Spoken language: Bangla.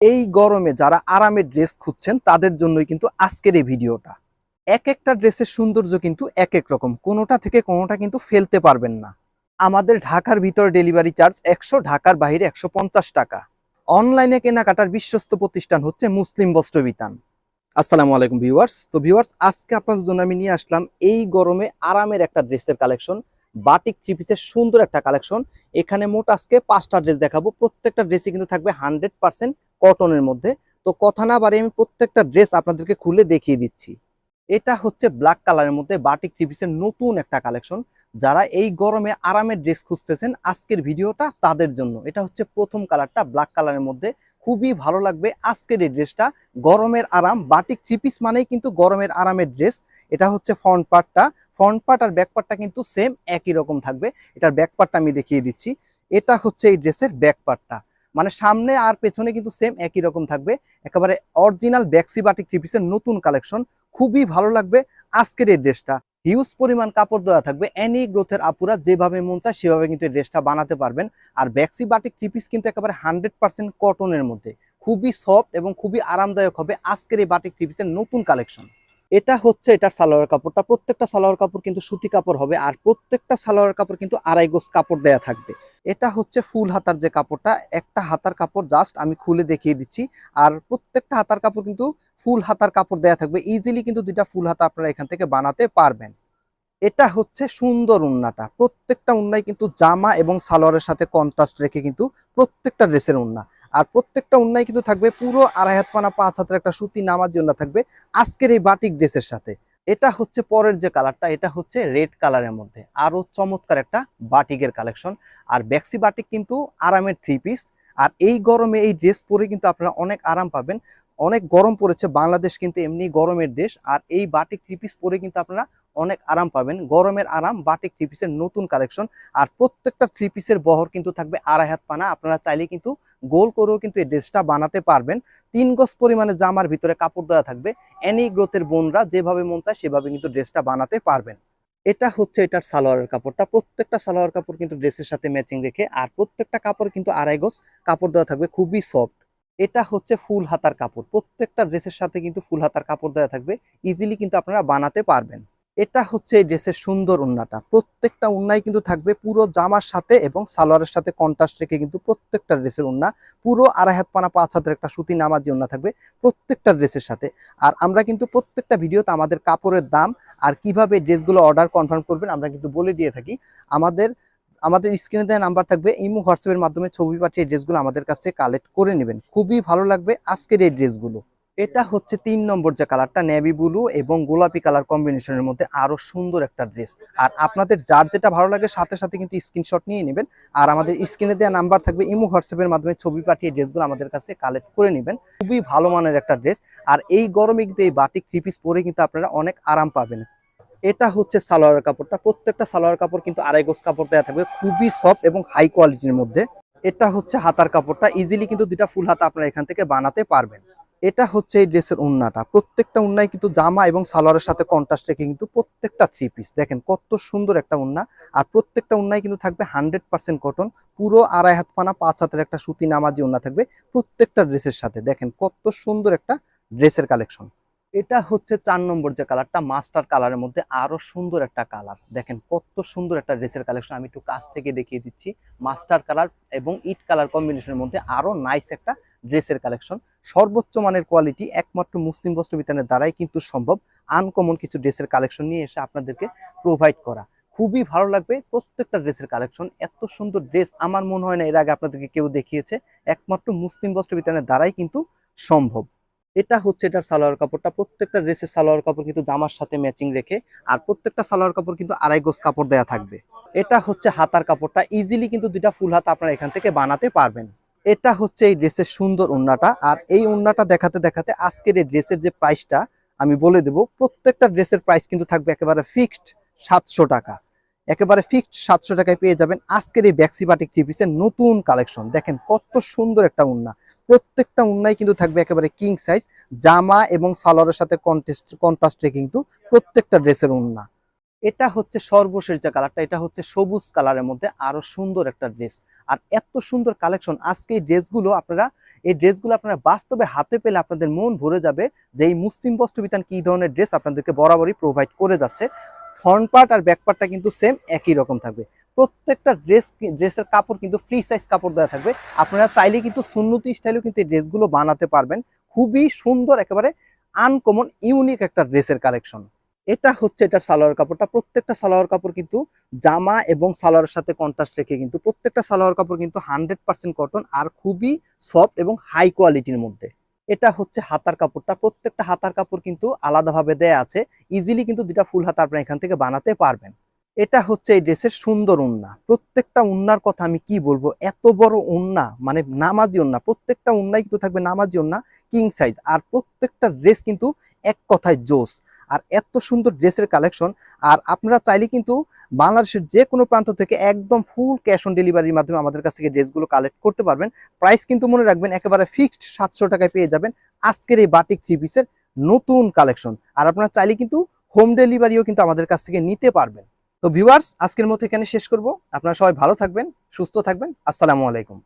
এই গরমে যারা আরামের ড্রেস খুঁজছেন, তাদের জন্যই কিন্তু আজকের এই ভিডিওটা। এক একটা ড্রেসের সৌন্দর্য কিন্তু এক এক রকম, কোনোটা থেকে কোনোটা কিন্তু ফেলতে পারবেন না। আমাদের ঢাকার ভিতরে ডেলিভারি চার্জ একশো, ঢাকার বাইরে একশো পঞ্চাশ টাকা। অনলাইনে কেনাকাটার বিশ্বস্ত প্রতিষ্ঠান হচ্ছে মুসলিম বস্ত্রবিতান আসসালামু আলাইকুম ভিউয়ার্স। তো ভিউয়ার্স, আজকে আপনাদের জন্য আমি নিয়ে আসলাম এই গরমে আরামের একটা ড্রেসের কালেকশন, বাটিক থ্রি পিসের সুন্দর একটা কালেকশন। এখানে মোট আজকে পাঁচটা ড্রেস দেখাবো। প্রত্যেকটা ড্রেসই কিন্তু থাকবে হান্ড্রেড পার্সেন্ট কটনের মধ্যে। তো কথা না বাড়ি আমি প্রত্যেকটা ড্রেস আপনাদেরকে খুলে দেখিয়ে দিচ্ছি। এটা হচ্ছে ব্ল্যাক কালারের মধ্যে বাটিক থ্রি পিসের নতুন একটা কালেকশন যারা এই গরমে আরামের ড্রেস খুঁজতেছেন, আজকের ভিডিওটা তাদের জন্য। এটা হচ্ছে প্রথম কালারটা ব্ল্যাক কালারের মধ্যে। খুবই ভালো লাগবে আজকের এই ড্রেসটা গরমের আরাম বাটিক থ্রি পিস মানেই কিন্তু গরমের আরামের ড্রেস এটা হচ্ছে ফ্রন্ট পার্টটা ফ্রন্ট পার্ট আর ব্যাক পার্টটা কিন্তু সেম একই রকম থাকবে। এটার ব্যাক পার্টটা আমি দেখিয়ে দিচ্ছি। এটা হচ্ছে এই ড্রেসের ব্যাক পার্টটা মানে সামনে আর পেছনে কিন্তু সেম একই রকম থাকবে। একেবারে অরিজিনাল ব্যাক্সি বাটিক থ্রি পিসের নতুন কালেকশন খুবই ভালো লাগবে আজকের এই ড্রেসটা হিউজ পরিমাণ কাপড় দেওয়া থাকবে। এনি গ্রোথের আপুরা যেভাবে মন চায় সেভাবে কিন্তু এই ড্রেসটা বানাতে পারবেন। আর ব্যাক্সি বাটিক থ্রি পিস কিন্তু একেবারে হান্ড্রেড পার্সেন্ট কটনের মধ্যে। খুবই সফট এবং খুবই আরামদায়ক হবে আজকের এই বাটিক থ্রি পিসের নতুন কালেকশন এটা হচ্ছে এটার সালোয়ার কাপড়টা। প্রত্যেকটা সালোয়ার কাপড় কিন্তু সুতি কাপড় হবে। আর প্রত্যেকটা সালোয়ার কাপড় কিন্তু আড়াই গোজ কাপড় দেয়া থাকবে। এটা হচ্ছে ফুল হাতার যে কাপড়টা, একটা হাতার কাপড় জাস্ট আমি খুলে দেখিয়ে দিচ্ছি। আর প্রত্যেকটা হাতার কাপড় কিন্তু ফুল হাতার কাপড় দেয়া থাকবে। ইজিলি কিন্তু দুইটা ফুল হাতা আপনারা এখান থেকে বানাতে পারবেন। এটা হচ্ছে সুন্দর উন্নাটা। প্রত্যেকটা উন্নায় কিন্তু জামা এবং সালোয়ারের সাথে কন্ট্রাস্ট রেখে কিন্তু প্রত্যেকটা ড্রেসের উন্না। আর প্রত্যেকটা উন্নায় কিন্তু থাকবে পুরো আড়াই হাত পানা পাঁচ হাতের একটা সুতি নামার জন্য থাকবে আজকের এই বাটিক ড্রেসের সাথে। এটা হচ্ছে পরের যে কালারটা, এটা হচ্ছে রেড কালারের মধ্যে। আরও চমৎকার একটা বাটিকের কালেকশন। আর ব্যাক্সি বাটিক কিন্তু আরামের থ্রি পিস আর এই গরমে এই ড্রেস পরে কিন্তু আপনারা অনেক আরাম পাবেন। অনেক গরম পড়েছে, বাংলাদেশ কিন্তু এমনি গরমের দেশ। আর এই বাটিক থ্রি পিস পরে কিন্তু আপনারা অনেক আরাম পাবেন। গরমের আরাম, বাটিক থ্রি পিসের নতুন কালেকশন আর প্রত্যেকটা থ্রি পিসের বহর কিন্তু থাকবে আড়াই হাত পানা। আপনারা চাইলে কিন্তু গোল করেও কিন্তু এই ড্রেসটা বানাতে পারবেন। তিন গজ পরিমাণে জামার ভিতরে কাপড় দেওয়া থাকবে। এনি গ্রোথের বোনরা যেভাবে মন চায় সেভাবে কিন্তু ড্রেসটা বানাতে পারবেন। এটা হচ্ছে এটার সালোয়ারের কাপড়টা। প্রত্যেকটা সালোয়ার কাপড় কিন্তু ড্রেসের সাথে ম্যাচিং রেখে আর প্রত্যেকটা কাপড় কিন্তু আড়াই গজ কাপড় দেওয়া থাকবে। খুবই সফট এটা হচ্ছে ফুল হাতার কাপড়। প্রত্যেকটা ড্রেসের সাথে কিন্তু ফুল হাতার কাপড় দেওয়া থাকবে। ইজিলি কিন্তু আপনারা বানাতে পারবেন। এটা হচ্ছে এই ড্রেসের সুন্দর উন্নাটা। প্রত্যেকটা উন্নাই কিন্তু থাকবে পুরো জামার সাথে এবং সালোয়ারের সাথে কন্ট্রাস্ট রেখে কিন্তু প্রত্যেকটা ড্রেসের উন্না। পুরো আড়াই হাত পানা, পাঁচ হাতের একটা সুতি নামাজি উন্না থাকবে প্রত্যেকটা ড্রেসের সাথে। আর আমরা কিন্তু প্রত্যেকটা ভিডিওতে আমাদের কাপড়ের দাম আর কীভাবে ড্রেসগুলো অর্ডার কনফার্ম করবেন আমরা কিন্তু বলে দিয়ে থাকি। আমাদের আমাদের স্ক্রিনে দেওয়া নাম্বার থাকবে, ইমো হোয়াটসঅ্যাপের মাধ্যমে ছবি পাঠিয়ে ড্রেসগুলো আমাদের কাছ থেকে কালেক্ট করে নেবেন। খুবই ভালো লাগবে আজকের এই ড্রেসগুলো। এটা হচ্ছে তিন নম্বর যে কালারটা নেভি ব্লু এবং গোলাপি কালার কম্বিনেশনের মধ্যে আরও সুন্দর একটা ড্রেস আর আপনাদের যার যেটা ভালো লাগে, সাথে সাথে কিন্তু স্ক্রিনশট নিয়ে নেবেন। আর আমাদের স্ক্রিনে দেওয়া নাম্বার থাকবে, ইমো হোয়াটসঅ্যাপের মাধ্যমে ছবি পাঠিয়ে ড্রেসগুলো আমাদের কাছে কালেক্ট করে নেবেন। খুবই ভালো মানের একটা ড্রেস আর এই গরমে কিন্তু এই বাটিক থ্রি পিস পরে কিন্তু আপনারা অনেক আরাম পাবেন। এটা হচ্ছে সালোয়ার কাপড়টা। প্রত্যেকটা সালোয়ার কাপড় কিন্তু আড়াই গোজ কাপড় দেওয়া থাকবে, খুবই সফট এবং হাই কোয়ালিটির মধ্যে। এটা হচ্ছে হাতার কাপড়টা। ইজিলি কিন্তু দুটা ফুল হাতা আপনারা এখান থেকে বানাতে পারবেন। এটা হচ্ছে এই ড্রেসের উন্নাটা। প্রত্যেকটা উন্নায় কিন্তু জামা এবং সালোয়ারের সাথে কন্ট্রাস্ট রেখে কিন্তু প্রত্যেকটা থ্রি পিস দেখেন কত সুন্দর একটা উন্না। আর প্রত্যেকটা উন্নায় কিন্তু থাকবে হান্ড্রেড পার্সেন্ট কটন পুরো আড়াই হাত পানা, পাঁচ হাতের একটা সুতি নামাজি উন্না থাকবে প্রত্যেকটা ড্রেসের সাথে। দেখেন কত সুন্দর একটা ড্রেসের কালেকশন। এটা হচ্ছে চার নম্বর যে কালারটা, মাস্টার কালারের মধ্যে আরও সুন্দর একটা কালার। দেখেন কত সুন্দর একটা ড্রেসের কালেকশন। আমি একটু কাছ থেকে দেখিয়ে দিচ্ছি। মাস্টার কালার এবং ইট কালার কম্বিনেশনের মধ্যে আরও নাইস একটা ড্রেসের কালেকশন। সর্বোচ্চ মানের কোয়ালিটি একমাত্র মুসলিম বস্ত্র বিতানের দ্বারাই কিন্তু সম্ভব। আনকমন কিছু ড্রেসের কালেকশন নিয়ে এসে আপনাদেরকে প্রোভাইড করা। খুবই ভালো লাগবে প্রত্যেকটা ড্রেসের কালেকশন। এত সুন্দর ড্রেস আমার মনে হয় না এর আগে আপনাদেরকে কেউ দেখিয়েছে। একমাত্র মুসলিম বস্ত্র বিতানের দ্বারাই কিন্তু সম্ভব। এটা হচ্ছে এটার সালোয়ার কাপড়টা। প্রত্যেকটা ড্রেসের সালোয়ার কাপড় কিন্তু জামার সাথে ম্যাচিং রেখে আর প্রত্যেকটা সালোয়ার কাপড় কিন্তু আড়াই গোজ কাপড় দেওয়া থাকবে। এটা হচ্ছে হাতার কাপড়টা। ইজিলি কিন্তু দুইটা ফুল হাত আপনারা এখান থেকে বানাতে পারবেন। এটা হচ্ছে এই ড্রেসের সুন্দর উন্নাটা আর এই উন্নাটা দেখাতে দেখাতে আজকের এই ড্রেসের যে প্রাইসটা আমি বলে দেব, প্রত্যেকটা ড্রেসের প্রাইস কিন্তু থাকবে একেবারে ফিক্সড সাতশো টাকা। একেবারে ফিক্সড সাতশো টাকায় পেয়ে যাবেন আজকের এই ব্যাক্সি বাটিক থ্রি পিসের নতুন কালেকশন দেখেন কত সুন্দর একটা উন্না প্রত্যেকটা উন্নাই কিন্তু থাকবে একেবারে কিং সাইজ জামা এবং সালোয়ারের সাথে কন্টেস্ট কন্ট্রাস্টে কিন্তু প্রত্যেকটা ড্রেসের উন্না এটা হচ্ছে সর্বশেষ যে কালারটা, এটা হচ্ছে সবুজ কালারের মধ্যে আরও সুন্দর একটা ড্রেস। আর এত সুন্দর কালেকশন, আজকে এই ড্রেসগুলো আপনারা, এই ড্রেসগুলো আপনারা বাস্তবে হাতে পেলে আপনাদের মন ভরে যাবে যে এই মুসলিম বস্ত্র বিতান কি ধরনের ড্রেস আপনাদেরকে বরাবরই প্রোভাইড করে যাচ্ছে। ফ্রন্ট পার্ট আর ব্যাক পার্টটা কিন্তু সেম একই রকম থাকবে। প্রত্যেকটা ড্রেস ড্রেসের কাপড় কিন্তু ফ্রি সাইজ কাপড় দেওয়া থাকবে। আপনারা চাইলে কিন্তু সুন্নতি স্টাইলেও কিন্তু এই ড্রেসগুলো বানাতে পারবেন। খুবই সুন্দর, একেবারে আনকমন ইউনিক একটা ড্রেসের কালেকশন। এটা হচ্ছে এটা সালোয়ার কাপড়টা। প্রত্যেকটা সালোয়ার কাপড় কিন্তু জামা এবং সালোয়ারের সাথে কন্ট্রাস্ট রেখে কিন্তু প্রত্যেকটা সালোয়ার কাপড় কিন্তু হান্ড্রেড পার্সেন্ট কটন আর খুবই সফট এবং হাই কোয়ালিটির মধ্যে। এটা হচ্ছে হাতার কাপড়টা। প্রত্যেকটা হাতার কাপড় কিন্তু আলাদাভাবে দেয়া আছে। ইজিলি কিন্তু দুটা ফুল হাতা আপনারা এখান থেকে বানাতে পারবেন। এটা হচ্ছে এই ড্রেসের সুন্দর উন্না। প্রত্যেকটা উন্নার কথা আমি কি বলব? এত বড় উন্না মানে নামাজি উন্না। প্রত্যেকটা উন্নাই কিন্তু থাকবে নামাজি উন্না কিং সাইজ আর প্রত্যেকটা ড্রেস কিন্তু এক কথায় জোস। আর এত সুন্দর ড্রেসের কালেকশন আর আপনারা চাইলে কিন্তু বাংলাদেশের যে কোনো প্রান্ত থেকে একদম ফুল ক্যাশ অন ডেলিভারির মাধ্যমে আমাদের কাছ থেকে ড্রেসগুলো কালেক্ট করতে পারবেন। প্রাইস কিন্তু মনে রাখবেন একেবারে ফিক্সড সাতশো টাকায় পেয়ে যাবেন আজকের এই বাটিক থ্রি পিসের নতুন কালেকশন আর আপনারা চাইলে কিন্তু হোম ডেলিভারিও কিন্তু আমাদের কাছ থেকে নিতে পারবেন। তো ভিউয়ার্স আজকের মতো এখানে শেষ করব। আপনারা সবাই ভালো থাকবেন, সুস্থ থাকবেন। আসসালামু আলাইকুম।